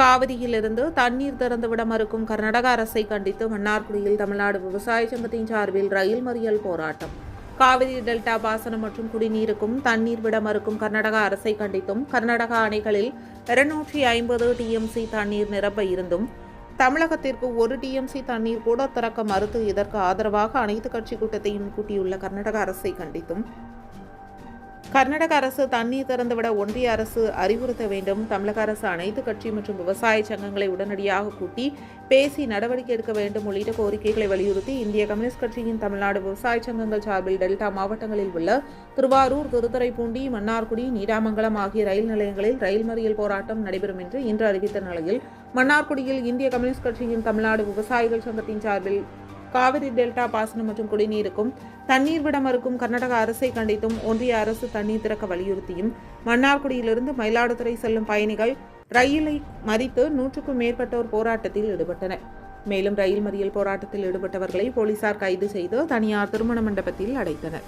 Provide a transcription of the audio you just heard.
காவிரியிலிருந்து தண்ணீர் திறந்துவிட மறுக்கும் கர்நாடக அரசை கண்டித்து மன்னார்குடியில் தமிழ்நாடு விவசாய சங்கத்தின் சார்பில் ரயில் மறியல் போராட்டம். காவிரி டெல்டா பாசனம் மற்றும் குடிநீருக்கும் தண்ணீர் விட மறுக்கும் கர்நாடக அரசை கண்டித்தும் கர்நாடக அணைகளில் இருநூற்றி ஐம்பது டிஎம்சி தண்ணீர் நிரப்ப இருந்தும் தமிழகத்திற்கு ஒரு டிஎம்சி தண்ணீர் கூட திறக்க மறுத்து இதற்கு ஆதரவாக அனைத்து கட்சி கூட்டத்தையும் கூட்டியுள்ள கர்நாடக அரசை கண்டித்தும் கர்நாடக அரசு தண்ணீர் திறந்துவிட ஒன்றிய அரசு அறிவுறுத்த வேண்டும். தமிழக அரசு அனைத்து கட்சி மற்றும் விவசாய சங்கங்களை உடனடியாக கூட்டி பேசி நடவடிக்கை எடுக்க வேண்டும் உள்ளிட்ட கோரிக்கைகளை வலியுறுத்தி இந்திய கம்யூனிஸ்ட் கட்சியின் தமிழ்நாடு விவசாய சங்கங்கள் சார்பில் டெல்டா மாவட்டங்களில் உள்ள திருவாரூர் திருத்துறைப்பூண்டி மன்னார்குடி நீடாமங்கலம் ஆகிய ரயில் நிலையங்களில் ரயில் மறியல் போராட்டம் நடைபெறும் என்று இன்று அறிவித்த நிலையில் மன்னார்குடியில் இந்திய கம்யூனிஸ்ட் கட்சியின் தமிழ்நாடு விவசாயிகள் சங்கத்தின் சார்பில் காவிரி டெல்டா பாசனம் மற்றும் குடிநீருக்கும் தண்ணீர் விட மறுக்கும் கர்நாடக அரசை கண்டித்தும் ஒன்றிய அரசு தண்ணீர் திறக்க வலியுறுத்தியும் மன்னார்குடியிலிருந்து மயிலாடுதுறை செல்லும் பயணிகள் ரயிலை மறித்து நூற்றுக்கும் மேற்பட்டோர் போராட்டத்தில் ஈடுபட்டனர். மேலும் ரயில் மறியல் போராட்டத்தில் ஈடுபட்டவர்களை போலீசார் கைது செய்து தனியார் திருமண மண்டபத்தில் அடைத்தனர்.